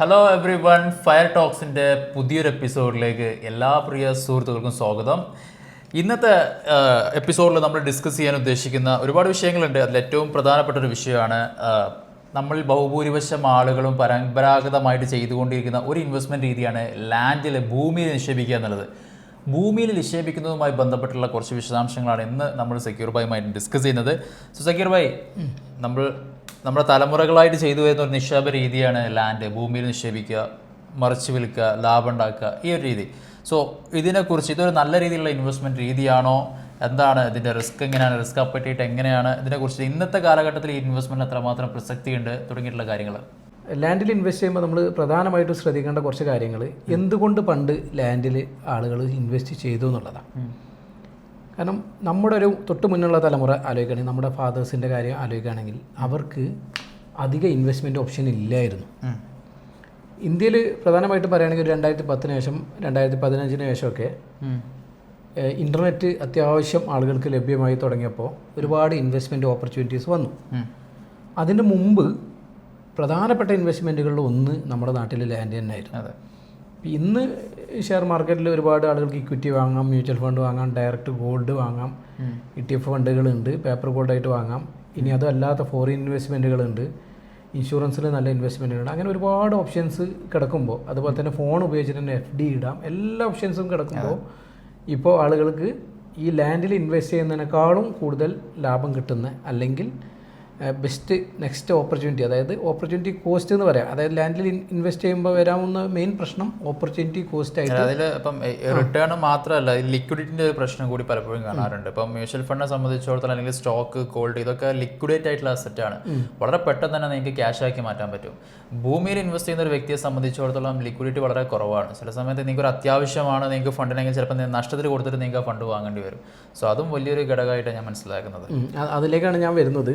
Hello everyone fire ടോക്സിന്റെ പുതിയൊരു എപ്പിസോഡിലേക്ക് എല്ലാ പ്രിയ സുഹൃത്തുക്കൾക്കും സ്വാഗതം. ഇന്നത്തെ എപ്പിസോഡിൽ നമ്മൾ ഡിസ്കസ് ചെയ്യാൻ ഉദ്ദേശിക്കുന്ന ഒരുപാട് വിഷയങ്ങളുണ്ട്. അതിൽ ഏറ്റവും പ്രധാനപ്പെട്ട ഒരു വിഷയമാണ് നമ്മൾ ബഹുഭൂരിപക്ഷം ആളുകളും പരമ്പരാഗതമായിട്ട് ചെയ്തുകൊണ്ടിരിക്കുന്ന ഒരു ഇൻവെസ്റ്റ്മെന്റ് രീതിയാണ് ലാൻഡിൽ ഭൂമിയിൽ നിക്ഷേപിക്കുക എന്നുള്ളത്. ഭൂമിയിൽ നിക്ഷേപിക്കുന്നതുമായി ബന്ധപ്പെട്ടുള്ള കുറച്ച് വിശദാംശങ്ങളാണ് ഇന്ന് നമ്മൾ സെക്യൂർ ബൈയുമായിട്ട് ഡിസ്കസ് ചെയ്യുന്നത്. സോ സെക്യൂർ ബൈ നമ്മൾ നമ്മുടെ തലമുറകളായിട്ട് ചെയ്തു വരുന്ന ഒരു നിക്ഷേപ രീതിയാണ് ലാൻഡ് ഭൂമിയിൽ നിക്ഷേപിക്കുക മറിച്ച് വിൽക്കുക ലാഭം ഉണ്ടാക്കുക ഈ ഒരു രീതി. സോ ഇതിനെക്കുറിച്ച് ഇതൊരു നല്ല രീതിയിലുള്ള ഇൻവെസ്റ്റ്മെന്റ് രീതിയാണോ? എന്താണ് ഇതിന്റെ റിസ്ക് എങ്ങനെയാണ്? റിസ്ക് അപ്പറ്റിയിട്ട് എങ്ങനെയാണ്? ഇതിനെക്കുറിച്ച് ഇന്നത്തെ കാലഘട്ടത്തിൽ ഈ ഇൻവെസ്റ്റ്മെന്റ് എത്രമാത്രം പ്രസക്തിയുണ്ട്? തുടങ്ങിയിട്ടുള്ള കാര്യങ്ങൾ ലാൻഡിൽ ഇൻവെസ്റ്റ് ചെയ്യുമ്പോൾ നമ്മൾ പ്രധാനമായിട്ടും ശ്രദ്ധിക്കേണ്ട കുറച്ച് കാര്യങ്ങൾ. എന്തുകൊണ്ട് പണ്ട് ലാൻഡിൽ ആളുകൾ ഇൻവെസ്റ്റ് ചെയ്തു എന്നുള്ളതാണ്. കാരണം നമ്മുടെ ഒരു തൊട്ട് മുന്നുള്ള തലമുറ ആലോചിക്കുകയാണെങ്കിൽ നമ്മുടെ ഫാദേഴ്സിന്റെ കാര്യം ആലോചിക്കുകയാണെങ്കിൽ അവർക്ക് അധിക ഇൻവെസ്റ്റ്മെന്റ് ഓപ്ഷൻ ഇല്ലായിരുന്നു. ഇന്ത്യയിൽ പ്രധാനമായിട്ടും പറയുകയാണെങ്കിൽ ഒരു രണ്ടായിരത്തി പത്തിന് ശേഷം രണ്ടായിരത്തി പതിനഞ്ചിന് ശേഷമൊക്കെ ഇന്റർനെറ്റ് അത്യാവശ്യം ആളുകൾക്ക് ലഭ്യമായി തുടങ്ങിയപ്പോൾ ഒരുപാട് ഇൻവെസ്റ്റ്മെന്റ് ഓപ്പർച്യൂണിറ്റീസ് വന്നു. അതിന് മുമ്പ് പ്രധാനപ്പെട്ട ഇൻവെസ്റ്റ്മെന്റുകളിൽ ഒന്ന് നമ്മുടെ നാട്ടിൽ ലാൻഡ് തന്നെയായിരുന്നു. അതെ. ഇന്ന് ഷെയർ മാർക്കറ്റിൽ ഒരുപാട് ആളുകൾക്ക് ഇക്വിറ്റി വാങ്ങാം മ്യൂച്വൽ ഫണ്ട് വാങ്ങാം ഡയറക്റ്റ് ഗോൾഡ് വാങ്ങാം ഇ ടി എഫ് ഫണ്ടുകളുണ്ട് പേപ്പർ ഗോൾഡായിട്ട് വാങ്ങാം. ഇനി അതല്ലാത്ത ഫോറിൻ ഇൻവെസ്റ്റ്മെന്റുകളുണ്ട് ഇൻഷുറൻസിൽ നല്ല ഇൻവെസ്റ്റ്മെന്റുകളുണ്ട് അങ്ങനെ ഒരുപാട് ഓപ്ഷൻസ് കിടക്കുമ്പോൾ അതുപോലെ തന്നെ ഫോൺ ഉപയോഗിച്ചിട്ട് തന്നെ എഫ് ഡി ഇടാം എല്ലാ ഓപ്ഷൻസും കിടക്കുമ്പോൾ ഇപ്പോൾ ആളുകൾക്ക് ഈ ലാൻഡിൽ ഇൻവെസ്റ്റ് ചെയ്യുന്നതിനേക്കാളും കൂടുതൽ ലാഭം കിട്ടുന്ന അല്ലെങ്കിൽ ബെസ്റ്റ് നെക്സ്റ്റ് ഓപ്പർച്യൂണിറ്റി അതായത് ഓപ്പർച്യൂണിറ്റി കോസ്റ്റ് എന്ന് പറയാം. അതായത് ലാൻഡിൽ ഇൻവെസ്റ്റ് ചെയ്യുമ്പോൾ വരാവുന്ന മെയിൻ പ്രശ്നം ഓപ്പർച്യൂണിറ്റി കോസ്റ്റ് ആയിട്ട് അതിൽ ഇപ്പം റിട്ടേൺ മാത്രമല്ല ലിക്വിഡിറ്റിന്റെ ഒരു പ്രശ്നം കൂടി പലപ്പോഴും കാണാറുണ്ട്. ഇപ്പം മ്യൂച്വൽ ഫണ്ടിനെ സംബന്ധിച്ചിടത്തോളം അല്ലെങ്കിൽ സ്റ്റോക്ക് ഗോൾഡ് ഇതൊക്കെ ലിക്വിഡേറ്റ് ആയിട്ടുള്ള അസറ്റ് ആണ്. വളരെ പെട്ടെന്ന് തന്നെ നിങ്ങൾക്ക് ക്യാഷ് ആക്കി മാറ്റാൻ പറ്റും. ഭൂമിയിൽ ഇൻവെസ്റ്റ് ചെയ്യുന്ന ഒരു വ്യക്തിയെ സംബന്ധിച്ചിടത്തോളം ലിക്വിഡിറ്റി വളരെ കുറവാണ്. ചില സമയത്ത് നിങ്ങൾക്ക് ഒരു അത്യാവശ്യമാണ് നിങ്ങൾക്ക് ഫണ്ടിനെങ്കിൽ ചിലപ്പോൾ നിങ്ങൾ നഷ്ടത്തിൽ കൊടുത്തിട്ട് നിങ്ങൾക്ക് ആ ഫണ്ട് വാങ്ങേണ്ടി വരും. സോ അതും വലിയൊരു ഘടകമായിട്ടാണ് ഞാൻ മനസ്സിലാക്കുന്നത്. അതിലേക്കാണ് ഞാൻ വരുന്നത്.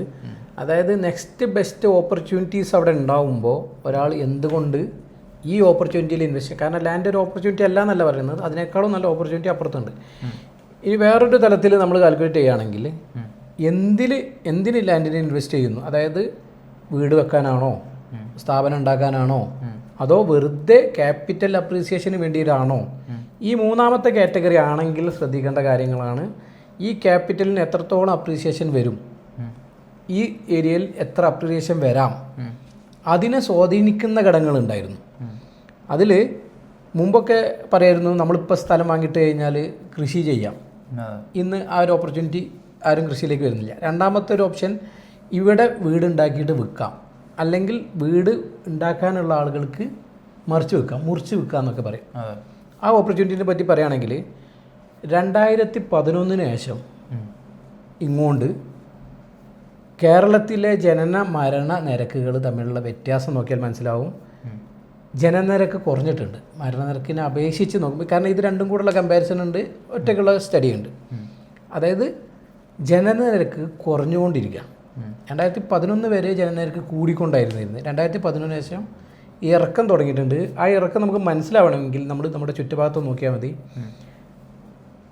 അതായത് നെക്സ്റ്റ് ബെസ്റ്റ് ഓപ്പർച്യൂണിറ്റീസ് അവിടെ ഉണ്ടാവുമ്പോൾ ഒരാൾ എന്തുകൊണ്ട് ഈ ഓപ്പർച്യൂണിറ്റിയിൽ ഇൻവെസ്റ്റ് ചെയ്യും? കാരണം ലാൻഡ് ഒരു ഓപ്പർച്യൂണിറ്റി അല്ല എന്നല്ല പറയുന്നത്. അതിനേക്കാളും നല്ല ഓപ്പർച്യൂണിറ്റി അപ്പുറത്തുണ്ട്. ഇനി വേറൊരു തലത്തിൽ നമ്മൾ കാൽക്കുലേറ്റ് ചെയ്യുകയാണെങ്കിൽ എന്തിൽ എന്തിന് ലാൻഡിന് ഇൻവെസ്റ്റ് ചെയ്യുന്നു? അതായത് വീട് വെക്കാനാണോ? സ്ഥാപനം ഉണ്ടാക്കാനാണോ? അതോ വെറുതെ ക്യാപിറ്റൽ അപ്രീസിയേഷന് വേണ്ടിയിട്ടാണോ? ഈ മൂന്നാമത്തെ കാറ്റഗറി ആണെങ്കിൽ ശ്രദ്ധിക്കേണ്ട കാര്യങ്ങളാണ്. ഈ ക്യാപിറ്റലിന് എത്രത്തോളം അപ്രീസിയേഷൻ വരും? ഈ ഏരിയയിൽ എത്ര അപ്രീസിയേഷൻ വരാം? അതിനെ സ്വാധീനിക്കുന്ന ഘടകങ്ങളുണ്ടായിരുന്നു. അതിൽ മുമ്പൊക്കെ പറയായിരുന്നു നമ്മളിപ്പോൾ സ്ഥലം വാങ്ങിയിട്ട് കഴിഞ്ഞാൽ കൃഷി ചെയ്യാം. ഇന്ന് ആ ഒരു ഓപ്പർച്യൂണിറ്റി ആരും കൃഷിയിലേക്ക് വരുന്നില്ല. രണ്ടാമത്തെ ഒരു ഓപ്ഷൻ ഇവിടെ വീട് ഉണ്ടാക്കിയിട്ട് വിൽക്കാം. അല്ലെങ്കിൽ വീട് ഉണ്ടാക്കാനുള്ള ആളുകൾക്ക് മറിച്ച് വിൽക്കാം മുറിച്ച് വിൽക്കാം എന്നൊക്കെ പറയും. ആ ഓപ്പർച്യൂണിറ്റിനെ പറ്റി പറയുകയാണെങ്കിൽ രണ്ടായിരത്തി പതിനൊന്നിന് ശേഷം ഇങ്ങോട്ട് കേരളത്തിലെ ജനന മരണ നിരക്കുകൾ തമ്മിലുള്ള വ്യത്യാസം നോക്കിയാൽ മനസ്സിലാവും. ജനനിരക്ക് കുറഞ്ഞിട്ടുണ്ട്. മരണനിരക്കിനെ അപേക്ഷിച്ച് നോക്കുമ്പോൾ കാരണം ഇത് രണ്ടും കൂടെയുള്ള കമ്പാരിസൺ ഉണ്ട് ഒറ്റയ്ക്കുള്ള സ്റ്റഡി ഉണ്ട്. അതായത് ജനനനിരക്ക് കുറഞ്ഞുകൊണ്ടിരിക്കുക രണ്ടായിരത്തി പതിനൊന്ന് വരെ ജനനിരക്ക് കൂടിക്കൊണ്ടായിരുന്നു രണ്ടായിരത്തി പതിനൊന്നിന് ശേഷം ഈ ഇറക്കം തുടങ്ങിയിട്ടുണ്ട്. ആ ഇറക്കം നമുക്ക് മനസ്സിലാവണമെങ്കിൽ നമ്മൾ നമ്മുടെ ചുറ്റുഭാഗത്ത് നോക്കിയാൽ മതി.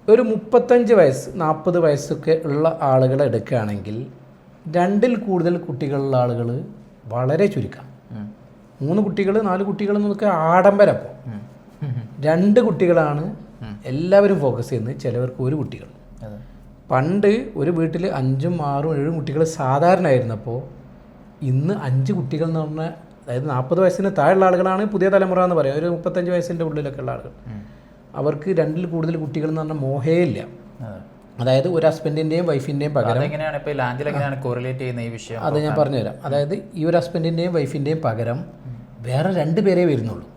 ഒരു മുപ്പത്തഞ്ച് വയസ്സ് നാൽപ്പത് വയസ്സൊക്കെ ഉള്ള ആളുകളെ എടുക്കുകയാണെങ്കിൽ രണ്ടിൽ കൂടുതൽ കുട്ടികളുള്ള ആളുകൾ വളരെ ചുരുക്കം. മൂന്ന് കുട്ടികൾ നാല് കുട്ടികൾ എന്നൊക്കെ ആഡംബരം. രണ്ട് കുട്ടികളാണ് എല്ലാവരും ഫോക്കസ് ചെയ്യുന്നത് ചിലവർക്ക് ഒരു കുട്ടികൾ. പണ്ട് ഒരു വീട്ടിൽ അഞ്ചും ആറും ഏഴും കുട്ടികൾ സാധാരണ ആയിരുന്നപ്പോൾ ഇന്ന് അഞ്ച് കുട്ടികൾ എന്ന് പറഞ്ഞാൽ അതായത് നാൽപ്പത് വയസ്സിന് താഴെയുള്ള ആളുകളാണ് പുതിയ തലമുറ എന്ന് പറയാം. ഒരു മുപ്പത്തഞ്ച് വയസ്സിന്റെ ഉള്ളിലൊക്കെ ഉള്ള ആളുകൾ. അവർക്ക് രണ്ടിൽ കൂടുതൽ കുട്ടികൾ എന്ന് പറഞ്ഞാൽ മോഹേ ഇല്ല. അതായത് ഒരു ഹസ്ബൻഡിന്റെയും വൈഫിന്റെയും പകരം ലാൻഡിൽ എങ്ങനെയാണ് കോറിലേറ്റ് ചെയ്യുന്ന ഈ വിഷയം അത് ഞാൻ പറഞ്ഞുതരാം. അതായത് ഈ ഒരു ഹസ്ബൻഡിന്റെയും വൈഫിന്റെയും പകരം വേറെ രണ്ട് പേരേ വരുന്നുള്ളൂ.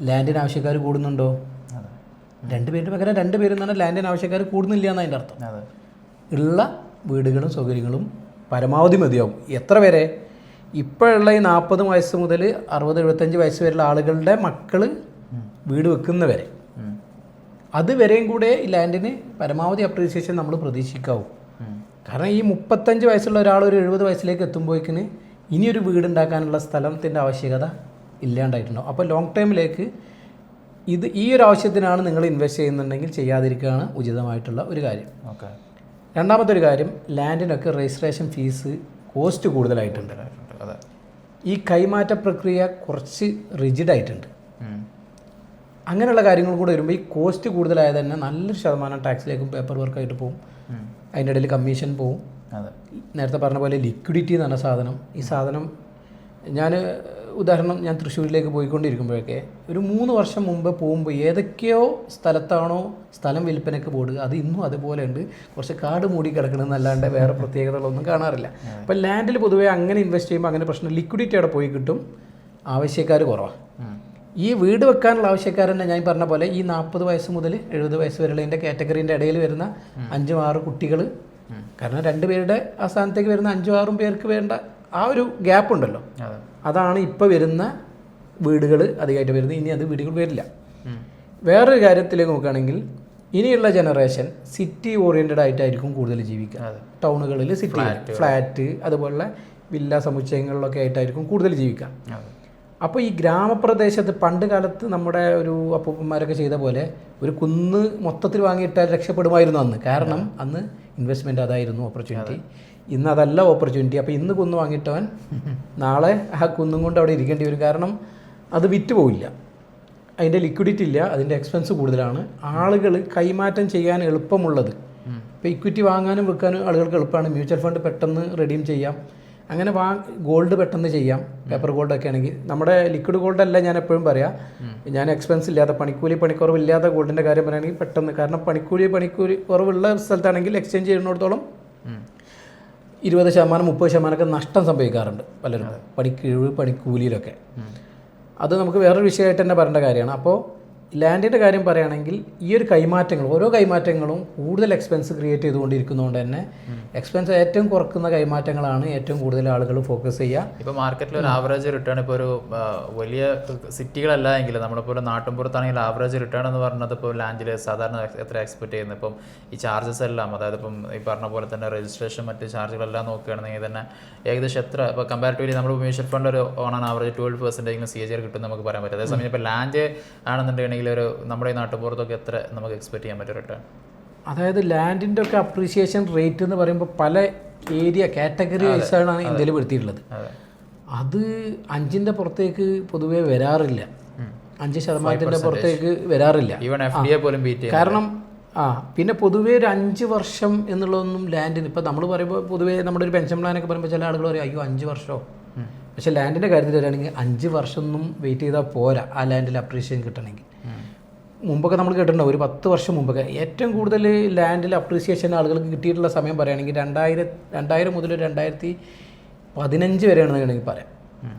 ലാൻഡിന് ആവശ്യക്കാർ കൂടുന്നുണ്ടോ? രണ്ട് പേരുടെ പകരം രണ്ട് പേരും തന്നെ ലാൻഡിന് ആവശ്യക്കാർ കൂടുന്നില്ല എന്ന് അതിന്റെ അർത്ഥം. ഉള്ള വീടുകളും സൗകര്യങ്ങളും പരമാവധി മതിയാവും. എത്ര പേരെ? ഇപ്പോഴുള്ള ഈ നാൽപ്പത് വയസ്സ് മുതൽ അറുപത് എഴുപത്തഞ്ച് വയസ്സ് വരെയുള്ള ആളുകളുടെ മക്കൾ വീട് വെക്കുന്നവരെ. അതുവരെയും കൂടെ ഈ ലാൻഡിന് പരമാവധി അപ്രീസിയേഷൻ നമ്മൾ പ്രതീക്ഷിക്കാവും. കാരണം ഈ മുപ്പത്തഞ്ച് വയസ്സുള്ള ഒരാൾ ഒരു എഴുപത് വയസ്സിലേക്ക് എത്തുമ്പോഴേക്കിന് ഇനിയൊരു വീട് ഉണ്ടാക്കാനുള്ള സ്ഥലത്തിന്റെ ആവശ്യകത ഇല്ലാണ്ടായിട്ടുണ്ടാവും. അപ്പോൾ ലോങ് ടൈമിലേക്ക് ഇത് ഈ ഒരു ആവശ്യത്തിനാണ് നിങ്ങൾ ഇൻവെസ്റ്റ് ചെയ്യുന്നുണ്ടെങ്കിൽ ചെയ്യാതിരിക്കുകയാണ് ഉചിതമായിട്ടുള്ള ഒരു കാര്യം. ഓക്കെ. രണ്ടാമത്തെ ഒരു കാര്യം ലാൻഡിനൊക്കെ രജിസ്ട്രേഷൻ ഫീസ് കോസ്റ്റ് കൂടുതലായിട്ടുണ്ട്. ഈ കൈമാറ്റ പ്രക്രിയ കുറച്ച് റിജിഡായിട്ടുണ്ട്. അങ്ങനെയുള്ള കാര്യങ്ങൾ കൂടെ വരുമ്പോൾ ഈ കോസ്റ്റ് കൂടുതലായത് തന്നെ നല്ലൊരു ശതമാനം ടാക്സിലേക്കും പേപ്പർ വർക്കായിട്ട് പോകും അതിന്റെ ഇടയിൽ കമ്മീഷൻ പോവും. അതെ. നേരത്തെ പറഞ്ഞ പോലെ ലിക്വിഡിറ്റി എന്ന് പറഞ്ഞ സാധനം. ഈ സാധനം ഞാൻ ഉദാഹരണം ഞാൻ തൃശ്ശൂരിലേക്ക് പോയിക്കൊണ്ടിരിക്കുമ്പോഴൊക്കെ ഒരു മൂന്ന് വർഷം മുമ്പ് പോകുമ്പോൾ ഏതൊക്കെയോ സ്ഥലത്താണോ സ്ഥലം വിൽപ്പനയ്ക്ക് ബോർഡ് അത് ഇന്നും അതുപോലെ ഉണ്ട്. കുറച്ച് കാട് മൂടി കിടക്കണമെന്നല്ലാണ്ട് വേറെ പ്രത്യേകതകളൊന്നും കാണാറില്ല. അപ്പം ലാൻഡിൽ പൊതുവേ അങ്ങനെ ഇൻവെസ്റ്റ് ചെയ്യുമ്പോൾ അങ്ങനെ പ്രശ്നം ലിക്വിഡിറ്റി അവിടെ പോയി കിട്ടും. ആവശ്യക്കാർ കുറവാണ്. ഈ വീട് വെക്കാനുള്ള ആവശ്യക്കാരനെ ഞാൻ പറഞ്ഞ പോലെ ഈ നാൽപ്പത് വയസ്സ് മുതൽ എഴുപത് വയസ്സ് വരെയുള്ള വരെയുള്ളതിന്റെ കാറ്റഗറീന്റെ ഇടയിൽ വരുന്ന അഞ്ചും ആറ് കുട്ടികൾ കാരണം രണ്ട് പേരുടെ ആ സ്ഥാനത്തേക്ക് വരുന്ന അഞ്ചും ആറും പേർക്ക് വേണ്ട ആ ഒരു ഗ്യാപ്പ് ഉണ്ടല്ലോ. അതാണ് ഇപ്പോൾ വരുന്ന വീടുകൾ അധികമായിട്ട് വരുന്നത്. ഇനി അത് വീടുകൾ വരില്ല. വേറൊരു കാര്യത്തിലേക്ക് നോക്കുകയാണെങ്കിൽ ഇനിയുള്ള ജനറേഷൻ സിറ്റി ഓറിയന്റഡ് ആയിട്ടായിരിക്കും കൂടുതൽ ജീവിക്കുക. ടൗണുകളിൽ സിറ്റി ഫ്ലാറ്റ് അതുപോലുള്ള വില്ല സമുച്ചയങ്ങളിലൊക്കെ ആയിട്ടായിരിക്കും കൂടുതൽ ജീവിക്കുക. അപ്പോൾ ഈ ഗ്രാമപ്രദേശത്ത് പണ്ട് കാലത്ത് നമ്മുടെ ഒരു അപ്പൂപ്പന്മാരൊക്കെ ചെയ്ത പോലെ ഒരു കുന്ന് മൊത്തത്തിൽ വാങ്ങിയിട്ടാൽ രക്ഷപ്പെടുമായിരുന്നു അന്ന്. കാരണം അന്ന് ഇൻവെസ്റ്റ്മെന്റ് അതായിരുന്നു ഓപ്പർച്യൂണിറ്റി ഇന്ന് അതല്ല ഓപ്പർച്യൂണിറ്റി അപ്പോൾ ഇന്ന് കുന്ന് വാങ്ങിയിട്ടവൻ നാളെ ആ കുന്നും കൊണ്ട് അവിടെ ഇരിക്കേണ്ടി വരും. കാരണം അത് വിറ്റ് പോവില്ല അതിന്റെ ലിക്വിഡിറ്റി ഇല്ല. അതിന്റെ എക്സ്പെൻസ് കൂടുതലാണ്. ആളുകൾ കൈമാറ്റം ചെയ്യാൻ എളുപ്പമുള്ളത്. ഇപ്പോൾ ഇക്വിറ്റി വാങ്ങാനും വെക്കാനും ആളുകൾക്ക് എളുപ്പമാണ്. മ്യൂച്വൽ ഫണ്ട് പെട്ടെന്ന് റെഡീം ചെയ്യാം. അങ്ങനെ വാ ഗോൾഡ് പെട്ടെന്ന് ചെയ്യാം. പേപ്പർ ഗോൾഡ് ഒക്കെ ആണെങ്കിൽ. നമ്മുടെ ലിക്വിഡ് ഗോൾഡ് അല്ല ഞാൻ എപ്പോഴും പറയാം. ഞാൻ എക്സ്പെൻസ് ഇല്ലാതെ പണിക്കൂലി പണിക്കുറവ് ഇല്ലാത്ത ഗോൾഡിന്റെ കാര്യം പറയുകയാണെങ്കിൽ പെട്ടെന്ന്. കാരണം പണിക്കൂലി പണിക്കൂലി കുറവുള്ള സ്ഥലത്താണെങ്കിൽ എക്സ്ചേഞ്ച് ചെയ്യുന്നിടത്തോളം. ഇരുപത് ശതമാനം മുപ്പത് ശതമാനമൊക്കെ നഷ്ടം സംഭവിക്കാറുണ്ട് പലരും. പണിക്കിഴിവ് പണിക്കൂലിയിലൊക്കെ. അത് നമുക്ക് വേറൊരു വിഷയമായിട്ട് തന്നെ പറയേണ്ട കാര്യമാണ്. അപ്പോൾ ലാൻഡിന്റെ കാര്യം പറയുകയാണെങ്കിൽ ഈ ഒരു കൈമാറ്റങ്ങൾ ഓരോ കൈമാറ്റങ്ങളും കൂടുതൽ എക്സ്പെൻസ് ക്രിയേറ്റ് ചെയ്തുകൊണ്ടിരിക്കുന്നതുകൊണ്ട് തന്നെ എക്സ്പെൻസ് ഏറ്റവും കുറക്കുന്ന കൈമാറ്റങ്ങളാണ് ഏറ്റവും കൂടുതൽ ആളുകൾ ഫോക്കസ് ചെയ്യുക. ഇപ്പോൾ മാർക്കറ്റിൽ ഒരു ആവറേജ് റിട്ടേൺ ഇപ്പോൾ ഒരു വലിയ സിറ്റികളല്ല എങ്കിൽ നമ്മളിപ്പോൾ നാട്ടിൻപുറത്താണെങ്കിൽ ആവറേജ് റിട്ടേൺ എന്ന് പറഞ്ഞത് ഇപ്പോൾ ലാൻഡിൽ സാധാരണ എത്ര എക്സ്പെക്ട് ചെയ്യുന്നത് ഇപ്പം ഈ ചാർജസ് എല്ലാം അതായത് ഇപ്പം ഈ പറഞ്ഞ പോലെ തന്നെ രജിസ്ട്രേഷൻ മറ്റ് ചാർജുകളെല്ലാം നോക്കുകയാണെങ്കിൽ തന്നെ ഏകദേശം എത്ര ഇപ്പോൾ കമ്പാരിറ്റീവ്ലി നമ്മൾ മ്യൂച്വൽ ഫണ്ട് ഒരു on an average twelve percentage C H കിട്ടും നമുക്ക് പറയാൻ പറ്റും. അതേസമയം ഇപ്പോൾ ലാൻഡ് ആണെന്നുണ്ടെങ്കിൽ ഒരു നമ്മുടെ ഈ നാട്ടുപുറത്തൊക്കെ എത്ര നമുക്ക് എക്സ്പെക്ട് ചെയ്യാൻ പറ്റും റിട്ടേൺ അതായത് ലാൻഡിന്റെ ഒക്കെ അപ്രീസിയേഷൻ റേറ്റ് എന്ന് പറയുമ്പോൾ പല ഏരിയ കാറ്റഗറി വൈസാണ് ഇന്ത്യയിൽ പെടുത്തിയിട്ടുള്ളത്. അതെ. അഞ്ചിന്റെ പുറത്തേക്ക് പൊതുവെ വരാറില്ല. അഞ്ച് ശതമാനത്തിന്റെ പുറത്തേക്ക് വരാറില്ല. കാരണം ആ പിന്നെ പൊതുവേ ഒരു അഞ്ച് വർഷം എന്നുള്ളതൊന്നും ലാൻഡിന് ഇപ്പം നമ്മൾ പറയുമ്പോൾ പൊതുവേ നമ്മുടെ ഒരു പെൻഷൻ പ്ലാനൊക്കെ പറയുമ്പോൾ ചില ആളുകൾ പറയും അയ്യോ അഞ്ച് വർഷമോ പക്ഷേ ലാൻഡിന്റെ കാര്യത്തിൽ വരികയാണെങ്കിൽ അഞ്ച് വർഷം ഒന്നും വെയിറ്റ് ചെയ്താൽ പോരാ ആ ലാൻഡിൽ അപ്രീഷിയേഷൻ കിട്ടണമെങ്കിൽ. മുമ്പൊക്കെ നമ്മൾ കേട്ടിട്ടുണ്ടാവും ഒരു പത്ത് വർഷം മുമ്പൊക്കെ. ഏറ്റവും കൂടുതൽ ലാൻഡിൽ അപ്രീസിയേഷൻ ആളുകൾക്ക് കിട്ടിയിട്ടുള്ള സമയം പറയുകയാണെങ്കിൽ രണ്ടായിരം രണ്ടായിരം മുതൽ രണ്ടായിരത്തി പതിനഞ്ച് വരെയാണെന്ന് വേണമെങ്കിൽ പറയാം.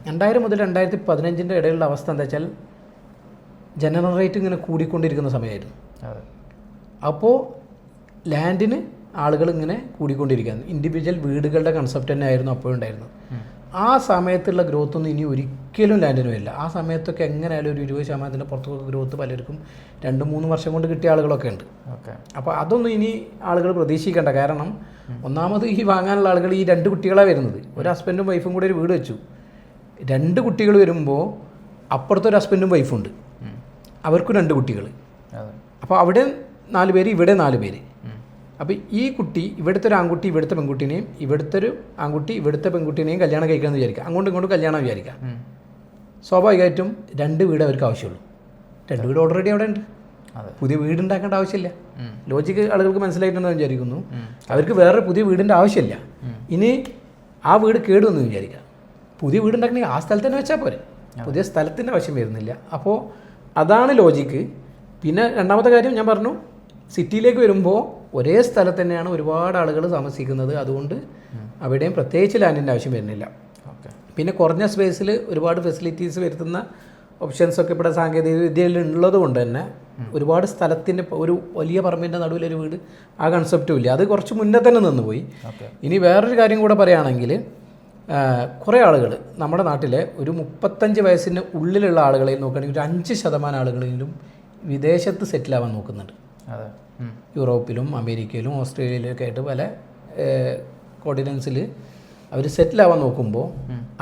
രണ്ടായിരം മുതൽ രണ്ടായിരത്തി പതിനഞ്ചിന്റെ ഇടയിലുള്ള അവസ്ഥ എന്താ വെച്ചാൽ ജനറൽ റേറ്റ് ഇങ്ങനെ കൂടിക്കൊണ്ടിരിക്കുന്ന സമയമായിരുന്നു. അപ്പോൾ ലാൻഡിന് ആളുകൾ ഇങ്ങനെ കൂടിക്കൊണ്ടിരിക്കുകയാണ്. ഇൻഡിവിജ്വൽ വീടുകളുടെ കൺസെപ്റ്റ് തന്നെ ആയിരുന്നു അപ്പോഴുണ്ടായിരുന്നത് ആ സമയത്തുള്ള ഗ്രോത്ത് ഒന്നും ഇനി ഒരിക്കലും ലാൻഡിന് വരില്ല. ആ സമയത്തൊക്കെ എങ്ങനെയായാലും ഒരു ഇരുപത് ശതമാനത്തിന്റെ പുറത്തൊക്കെ ഗ്രോത്ത് പലർക്കും രണ്ട് മൂന്ന് വർഷം കൊണ്ട് കിട്ടിയ ആളുകളൊക്കെ ഉണ്ട്. ഓക്കെ. അപ്പോൾ അതൊന്നും ഇനി ആളുകൾ പ്രതീക്ഷിക്കേണ്ട. കാരണം ഒന്നാമത് ഈ വാങ്ങാനുള്ള ആളുകൾ ഈ രണ്ട് കുട്ടികളാണ് വരുന്നത്. ഒരു ഹസ്ബൻഡും വൈഫും കൂടെ ഒരു വീട് വെച്ചു. രണ്ട് കുട്ടികൾ വരുമ്പോൾ അപ്പുറത്തൊരു ഹസ്ബൻഡും വൈഫും ഉണ്ട്. അവർക്കും രണ്ട് കുട്ടികൾ. അപ്പോൾ അവിടെ നാല് പേര് ഇവിടെ നാല് പേര്. അപ്പോൾ ഈ കുട്ടി ഇവിടുത്തെ ഒരു ആൺകുട്ടി ഇവിടുത്തെ പെൺകുട്ടീനെയും ഇവിടുത്തെ ഒരു ആൺകുട്ടി ഇവിടുത്തെ പെൺകുട്ടീനെയും കല്യാണം കഴിക്കണം എന്ന് വിചാരിക്കുക. അങ്ങോട്ടും ഇങ്ങോട്ടും കല്യാണം വിചാരിക്കുക. സ്വാഭാവികമായിട്ടും രണ്ട് വീട് അവർക്ക് ആവശ്യമുള്ളൂ. രണ്ട് വീട് ഓൾറെഡി അവിടെ ഉണ്ട്. പുതിയ വീട് ഉണ്ടാക്കേണ്ട ആവശ്യമില്ല. ലോജിക്ക് ആളുകൾക്ക് മനസ്സിലായിട്ടുണ്ടെന്ന് വിചാരിക്കുന്നു. അവർക്ക് വേറെ പുതിയ വീടിന്റെ ആവശ്യമില്ല. ഇനി ആ വീട് കേടുവെന്ന് വിചാരിക്കുക. പുതിയ വീട് ഉണ്ടാക്കണമെങ്കിൽ ആ സ്ഥലത്ത് തന്നെ വെച്ചാൽ പോരെ. പുതിയ സ്ഥലത്തിന്റെ ആവശ്യം വരുന്നില്ല. അപ്പോൾ അതാണ് ലോജിക്ക് പിന്നെ രണ്ടാമത്തെ കാര്യം ഞാൻ പറഞ്ഞു സിറ്റിയിലേക്ക് വരുമ്പോൾ ഒരേ സ്ഥലത്ത് തന്നെയാണ് ഒരുപാട് ആളുകൾ താമസിക്കുന്നത്. അതുകൊണ്ട് അവിടെയും പ്രത്യേകിച്ച് ലാൻഡിന്റെ ആവശ്യം വരുന്നില്ല. ഓക്കെ. പിന്നെ കുറഞ്ഞ സ്പേസിൽ ഒരുപാട് ഫെസിലിറ്റീസ് വരുത്തുന്ന ഓപ്ഷൻസൊക്കെ ഇവിടെ സാങ്കേതിക വിദ്യയിൽ ഉള്ളത് കൊണ്ട് തന്നെ ഒരുപാട് സ്ഥലത്തിന്റെ ഒരു വലിയ പറമ്പിന്റെ നടുവിലൊരു വീട് ആ കൺസെപ്റ്റും ഇല്ല. അത് കുറച്ച് മുന്നേ തന്നെ നിന്നുപോയി. ഇനി വേറൊരു കാര്യം കൂടെ പറയുകയാണെങ്കിൽ കുറേ ആളുകൾ നമ്മുടെ നാട്ടിലെ ഒരു മുപ്പത്തഞ്ച് വയസ്സിന് ഉള്ളിലുള്ള ആളുകളെ നോക്കുകയാണെങ്കിൽ ഒരു അഞ്ച് ശതമാനം ആളുകളെങ്കിലും വിദേശത്ത് സെറ്റിലാവാൻ നോക്കുന്നുണ്ട്. അതെ. യൂറോപ്പിലും അമേരിക്കയിലും ഓസ്ട്രേലിയയിലൊക്കെ ആയിട്ട് പല കോർഡിനൻസിൽ അവർ സെറ്റിലാവാൻ നോക്കുമ്പോൾ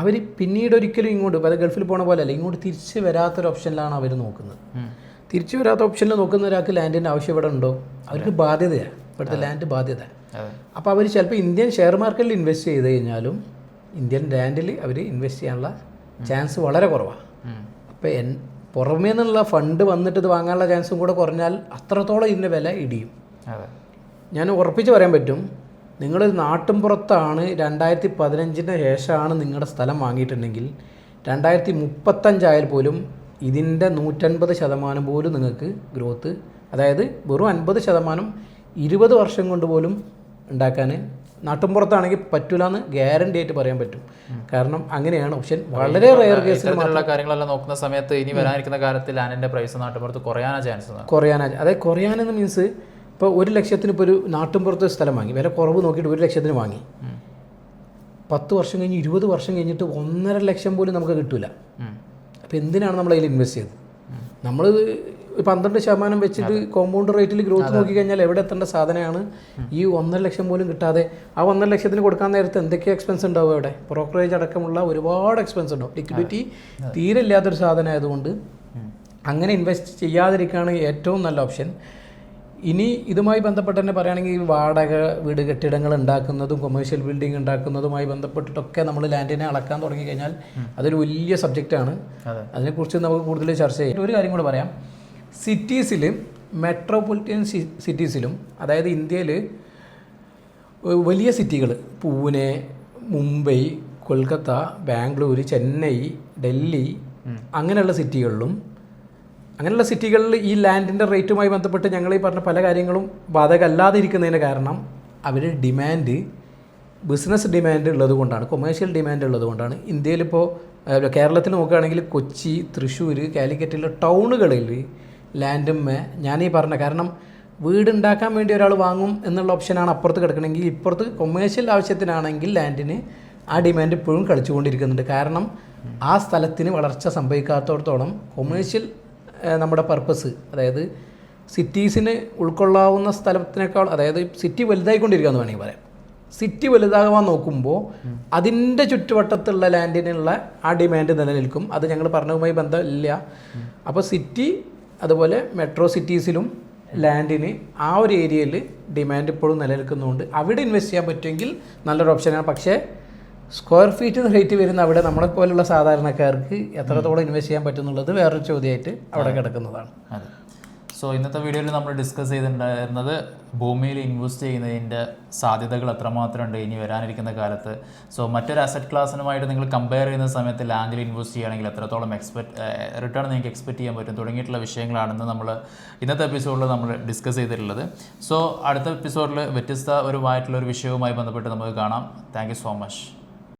അവർ പിന്നീട് ഒരിക്കലും ഇങ്ങോട്ട് പല ഗൾഫിൽ പോണ പോലെ അല്ല ഇങ്ങോട്ട് തിരിച്ച് വരാത്തൊരു ഓപ്ഷനിലാണ് അവർ നോക്കുന്നത്. തിരിച്ചു വരാത്ത ഓപ്ഷനിൽ നോക്കുന്ന ഒരാൾക്ക് ലാൻഡിന്റെ ആവശ്യം ഇവിടെ ഉണ്ടോ? അവർക്ക് ബാധ്യതയാണ് ഇവിടുത്തെ ലാൻഡ് ബാധ്യത. അപ്പോൾ അവർ ചിലപ്പോൾ ഇന്ത്യൻ ഷെയർ മാർക്കറ്റിൽ ഇൻവെസ്റ്റ് ചെയ്ത് കഴിഞ്ഞാലും ഇന്ത്യൻ ലാൻഡിൽ അവർ ഇൻവെസ്റ്റ് ചെയ്യാനുള്ള ചാൻസ് വളരെ കുറവാണ് അപ്പോൾ എൻ പുറമേ നിന്നുള്ള ഫണ്ട് വന്നിട്ട് ഇത് വാങ്ങാനുള്ള ചാൻസും കൂടെ കുറഞ്ഞാൽ അത്രത്തോളം ഇതിന്റെ വില ഇടിയും. ഞാൻ ഉറപ്പിച്ച് പറയാൻ പറ്റും നിങ്ങൾ നാട്ടിൻപുറത്താണ് രണ്ടായിരത്തി പതിനഞ്ചിന് ശേഷമാണ് നിങ്ങളുടെ സ്ഥലം വാങ്ങിയിട്ടുണ്ടെങ്കിൽ രണ്ടായിരത്തി മുപ്പത്തഞ്ചായാൽ പോലും ഇതിന്റെ നൂറ്റൻപത് ശതമാനം പോലും നിങ്ങൾക്ക് ഗ്രോത്ത് അതായത് വെറും അൻപത് ശതമാനം ഇരുപത് വർഷം കൊണ്ട് പോലും ഉണ്ടാക്കാൻ നാട്ടിൻപുറത്താണെങ്കിൽ പറ്റൂല എന്ന് ഗ്യാരണ്ടി ആയിട്ട് പറയാൻ പറ്റും. കാരണം അങ്ങനെയാണ്. ഓപ്ഷൻ വളരെ റെയർ ഇത്തരത്തിലുള്ള കാര്യങ്ങളെല്ലാം നോക്കുന്ന സമയത്ത് ഇനി വരാനിരിക്കുന്ന കാലത്ത് ലാൻഡിന്റെ പ്രൈസ് നാട്ടുപുറത്ത് കുറയാനാ ചാൻസ് കുറയാനാ അതായത് കുറയാനെന്ന് മീൻസ് ഇപ്പോൾ ഒരു ലക്ഷത്തിന് ഇപ്പോൾ ഒരു നാട്ടും പുറത്ത് സ്ഥലം വാങ്ങി. വില കുറവ് നോക്കിയിട്ട് ഒരു ലക്ഷത്തിന് വാങ്ങി. പത്ത് വർഷം കഴിഞ്ഞ് ഇരുപത് വർഷം കഴിഞ്ഞിട്ട് ഒന്നര ലക്ഷം പോലും നമുക്ക് കിട്ടില്ല അപ്പോൾ എന്തിനാണ് നമ്മൾ അതിൽ ഇൻവെസ്റ്റ് ചെയ്തത് നമ്മൾ പന്ത്രണ്ട് ശതമാനം വെച്ചിട്ട് കോമ്പൗണ്ട് റേറ്റിൽ ഗ്രോത്ത് നോക്കി കഴിഞ്ഞാൽ എവിടെ എത്തേണ്ട സാധനമാണ് ഈ ഒന്നര ലക്ഷം പോലും കിട്ടാതെ. ആ ഒന്നര ലക്ഷത്തിന് കൊടുക്കാൻ നേരത്ത് എന്തൊക്കെ എക്സ്പെൻസ് ഉണ്ടാവും അവിടെ? ബ്രോക്കറേജ് അടക്കമുള്ള ഒരുപാട് എക്സ്പെൻസ് ഉണ്ടാവും. ലിക്വിഡിറ്റി തീരെ ഇല്ലാത്തൊരു സാധനം ആയതുകൊണ്ട് അങ്ങനെ ഇൻവെസ്റ്റ് ചെയ്യാതിരിക്കുകയാണ് ഏറ്റവും നല്ല ഓപ്ഷൻ ഇനി ഇതുമായി ബന്ധപ്പെട്ട് തന്നെ പറയുകയാണെങ്കിൽ വാടക വീട് കെട്ടിടങ്ങൾ ഉണ്ടാക്കുന്നതും കൊമേഴ്ഷ്യൽ ബിൽഡിംഗ് ഉണ്ടാക്കുന്നതുമായി ബന്ധപ്പെട്ടിട്ടൊക്കെ നമ്മൾ ലാൻഡിനെ അളക്കാൻ തുടങ്ങി കഴിഞ്ഞാൽ അതൊരു വലിയ സബ്ജക്റ്റാണ് അതെ. അതിനെക്കുറിച്ച് നമുക്ക് കൂടുതൽ ചർച്ച ചെയ്യാം. ഒരു കാര്യം കൂടെ പറയാം. സിറ്റീസിൽ മെട്രോപൊളിറ്റൻ സിറ്റീസിലും അതായത് ഇന്ത്യയിൽ വലിയ സിറ്റികൾ പൂനെ മുംബൈ കൊൽക്കത്ത ബാംഗ്ലൂർ ചെന്നൈ ഡൽഹി അങ്ങനെയുള്ള സിറ്റികളിലും അങ്ങനെയുള്ള സിറ്റികളിൽ ഈ ലാൻഡിന്റെ റേറ്റുമായി ബന്ധപ്പെട്ട് ഞങ്ങൾ ഈ പറഞ്ഞ പല കാര്യങ്ങളും ബാധകമല്ലാതെ ഇരിക്കുന്നതിന് കാരണം അവർ ഡിമാൻഡ് ബിസിനസ് ഡിമാൻഡ് ഉള്ളത് കൊണ്ടാണ് കൊമേഴ്ഷ്യൽ ഡിമാൻഡ് ഉള്ളത് കൊണ്ടാണ്. ഇന്ത്യയിലിപ്പോൾ കേരളത്തിൽ നോക്കുകയാണെങ്കിൽ കൊച്ചി തൃശ്ശൂർ കാലിക്കറ്റിലെ ടൗണുകളിൽ ലാൻഡുമ്മ ഞാനീ പറഞ്ഞ കാരണം വീടുണ്ടാക്കാൻ വേണ്ടി ഒരാൾ വാങ്ങും എന്നുള്ള ഓപ്ഷനാണ് അപ്പുറത്ത് കിടക്കണമെങ്കിൽ ഇപ്പുറത്ത് കൊമേഴ്ഷ്യൽ ആവശ്യത്തിനാണെങ്കിൽ ലാൻഡിന് ആ ഡിമാൻഡ് ഇപ്പോഴും കളിച്ചുകൊണ്ടിരിക്കുന്നുണ്ട്. കാരണം ആ സ്ഥലത്തിന് വളർച്ച സംഭവിക്കാത്തടത്തോളം കൊമേഴ്ഷ്യൽ നമ്മുടെ പർപ്പസ് അതായത് സിറ്റീസിന് ഉൾക്കൊള്ളാവുന്ന സ്ഥലത്തിനേക്കാൾ അതായത് സിറ്റി വലുതായിക്കൊണ്ടിരിക്കുക എന്ന് വേണമെങ്കിൽ പറയാം. സിറ്റി വലുതാകാൻ നോക്കുമ്പോൾ അതിന്റെ ചുറ്റുവട്ടത്തുള്ള ലാൻഡിനുള്ള ആ ഡിമാൻഡ് നിലനിൽക്കും. അത് ഞങ്ങൾ പറഞ്ഞതുമായി ബന്ധമില്ല. അപ്പോൾ സിറ്റി അതുപോലെ മെട്രോ സിറ്റീസിലും ലാൻഡിന് ആ ഒരു ഏരിയയിൽ ഡിമാൻഡ് ഇപ്പോഴും നിലനിൽക്കുന്നുണ്ട്. അവിടെ ഇൻവെസ്റ്റ് ചെയ്യാൻ പറ്റുമെങ്കിൽ നല്ലൊരു ഓപ്ഷനാണ് പക്ഷേ സ്ക്വയർ ഫീറ്റ് റേറ്റ് വരുന്ന അവിടെ നമ്മളെ പോലുള്ള സാധാരണക്കാർക്ക് എത്രത്തോളം ഇൻവെസ്റ്റ് ചെയ്യാൻ പറ്റുന്നുള്ളത് വേറൊരു ചോദ്യമായിട്ട് അവിടെ കിടക്കുന്നതാണ്. സോ ഇന്നത്തെ വീഡിയോയിൽ നമ്മൾ ഡിസ്കസ് ചെയ്തിട്ടുണ്ടായിരുന്നത് ഭൂമിയിൽ ഇൻവെസ്റ്റ് ചെയ്യുന്നതിന്റെ സാധ്യതകൾ എത്രമാത്രം ഉണ്ട് ഇനി വരാനിരിക്കുന്ന കാലത്ത്. സോ മറ്റൊരു അസറ്റ് ക്ലാസ്സിനുമായിട്ട് നിങ്ങൾ കമ്പയർ ചെയ്യുന്ന സമയത്ത് ലാൻഡിൽ ഇൻവെസ്റ്റ് ചെയ്യുകയാണെങ്കിൽ എത്രത്തോളം എക്സ്പെക്ട് റിട്ടേൺ നിങ്ങൾക്ക് എക്സ്പെക്ട് ചെയ്യാൻ പറ്റും തുടങ്ങിയിട്ടുള്ള വിഷയങ്ങളാണെന്ന് നമ്മൾ ഇന്നത്തെ എപ്പിസോഡിൽ നമ്മൾ ഡിസ്കസ് ചെയ്തിട്ടുള്ളത്. സോ അടുത്ത എപ്പിസോഡിൽ വ്യത്യസ്ത ഒരുമായിട്ടുള്ള ഒരു വിഷയവുമായി ബന്ധപ്പെട്ട് നമുക്ക് കാണാം. Thank so much